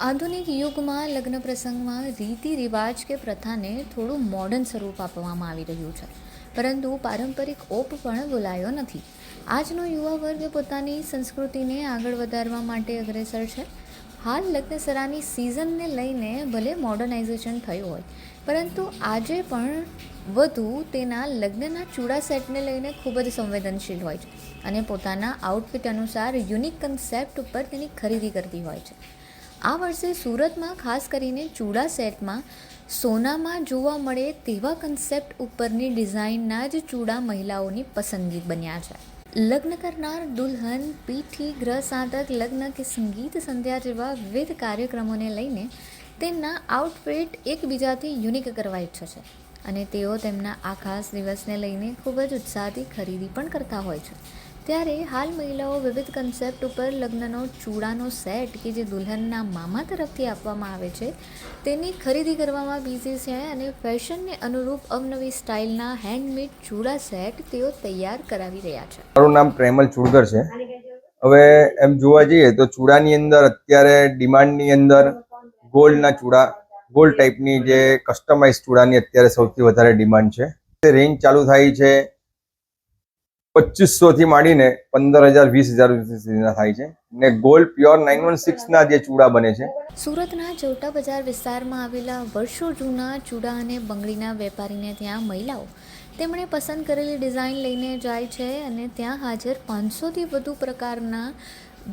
આધુનિક યુગમાં લગ્ન પ્રસંગમાં રીતિ રિવાજ કે પ્રથાને થોડું મોડર્ન સ્વરૂપ આપવામાં આવી રહ્યું છે. પરંતુ પારંપરિક ઓપ પણ બોલાયો નથી. આજનો યુવા વર્ગ પોતાની સંસ્કૃતિને આગળ વધારવા માટે અગ્રેસર છે. હાલ લગ્નસરાની સિઝનને લઈને ભલે મોડર્નાઇઝેશન થયું હોય, પરંતુ આજે પણ વધુ તેના લગ્નના ચૂડા સેટને લઈને ખૂબ જ સંવેદનશીલ હોય છે અને પોતાના આઉટફિટ અનુસાર યુનિક કન્સેપ્ટ ઉપર તેની ખરીદી કરતી હોય છે. આ વર્ષે સુરતમાં ખાસ કરીને ચૂડા સેટમાં સોનામાં જોવા મળે તેવા કન્સેપ્ટ ઉપરની ડિઝાઇનના જ ચૂડા મહિલાઓની પસંદગી બન્યા છે. લગ્ન કરનાર દુલ્હન, પીઠી ગ્રહ સાધક લગ્ન કે સંગીત સંધ્યા જેવા વિવિધ કાર્યક્રમોને લઈને તેમના આઉટફિટ એકબીજાથી યુનિક કરવા ઈચ્છે છે અને તેઓ તેમના આ ખાસ દિવસને લઈને ખૂબ જ ઉત્સાહથી ખરીદી પણ કરતા હોય છે. ત્યારે હાલ મહિલાઓ વિવિધ કન્સેપ્ટ ઉપર લગ્નનો ચૂડાનો સેટ કે જે દુલ્હનના મામા તરફથી આપવામાં આવે છે, તેની ખરીદી કરવામાં બિઝી છે અને ફેશનને અનુરૂપ અવનવી સ્ટાઇલના હેન્ડમેડ ચૂડા સેટ તેઓ તૈયાર કરાવી રહ્યા છે. મારું નામ પ્રેમલ ચુડગર છે. હવે એમ જોવા જઈએ તો ચૂડાની અંદર અત્યારે ડિમાન્ડની અંદર ગોલ્ડના ચૂડા ગોલ્ડ ટાઈપની જે કસ્ટમાઇઝ ચૂડાની અત્યારે સૌથી વધારે ડિમાન્ડ છે. રેન્જ ચાલુ થાય છે પચીસો થી માંડીને પંદર હજાર વીસ હજાર થાય છે. ને ગોલ્ડ પ્યોર નાઇન વન સિક્સના જે ચૂડા બને છે. સુરતના ચૌટા બજાર વિસ્તારમાં આવેલા વર્ષો જૂના ચૂડા અને બંગડીના વેપારીને ત્યાં મહિલાઓ તેમણે પસંદ કરેલી ડિઝાઇન લઈને જાય છે અને ત્યાં હાજર પાંચસોથી વધુ પ્રકારના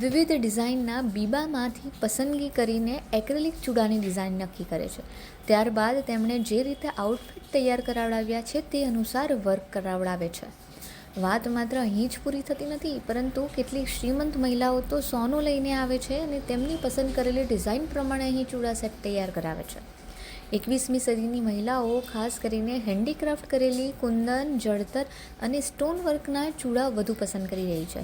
વિવિધ ડિઝાઇનના બીબામાંથી પસંદગી કરીને એક્રેલિક ચૂડાની ડિઝાઇન નક્કી કરે છે. ત્યારબાદ તેમણે જે રીતે આઉટફિટ તૈયાર કરાવડાવ્યા છે તે અનુસાર વર્ક કરાવડાવે છે. વાત માત્ર અહીં જ પૂરી થતી નથી, પરંતુ કેટલીક શ્રીમંત મહિલાઓ તો સોનું લઈને આવે છે અને તેમની પસંદ કરેલી ડિઝાઇન પ્રમાણે અહીં ચૂડા સેટ તૈયાર કરાવે છે. એકવીસમી સદીની મહિલાઓ, ખાસ કરીને હેન્ડીક્રાફ્ટ કરેલી, કુંદન, જળતર અને સ્ટોન વર્કના ચૂડા વધુ પસંદ કરી રહી છે.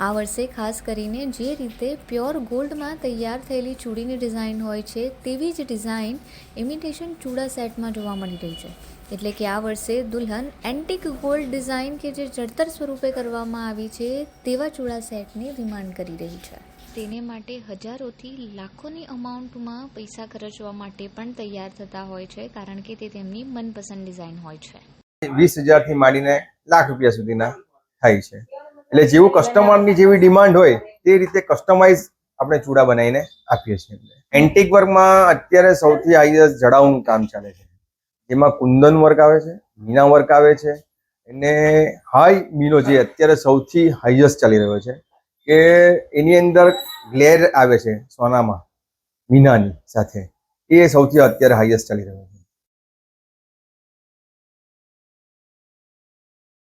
આ વર્ષે ખાસ કરીને જે રીતે પ્યોર ગોલ્ડમાં તૈયાર થયેલી ચૂડીની ડિઝાઇન હોય છે, તેવી જ ડિઝાઇન ઇમિટેશન ચૂડા સેટમાં જોવા મળી રહી છે. એટલે કે આ વર્ષે દુલ્હન એન્ટિક ગોલ્ડ ડિઝાઇન કે જે જડતર સ્વરૂપે કરવામાં આવી છે, તેવા ચૂડા સેટની ડિમાન્ડ કરી રહી છે. તેને માટે હજારોથી લાખોની અમાઉન્ટમાં પૈસા ખર્ચવા માટે પણ તૈયાર થતા હોય છે, કારણ કે તે તેમની મનપસંદ ડિઝાઇન હોય છે. વીસ હજારથી માંડીને લાખ રૂપિયા સુધીના થાય છે. એટલે જેવું કસ્ટમરની જેવી ડિમાન્ડ હોય, તે રીતે કસ્ટમાઇઝ આપણે ચૂડા બનાવીને આપીએ છીએ. એન્ટિક વર્કમાં અત્યારે સૌથી હાઈએસ્ટ જડાઉનું કામ ચાલે છે. જેમાં કુંદન વર્ક આવે છે, મીના વર્ક આવે છે, અને હાઈ મીનો જે અત્યારે સૌથી હાઈએસ્ટ ચાલી રહ્યો છે કે એની અંદર ગ્લેર આવે છે સોનામાં, મીનાની સાથે. એ સૌથી અત્યારે હાઈએસ્ટ ચાલી રહ્યો છે.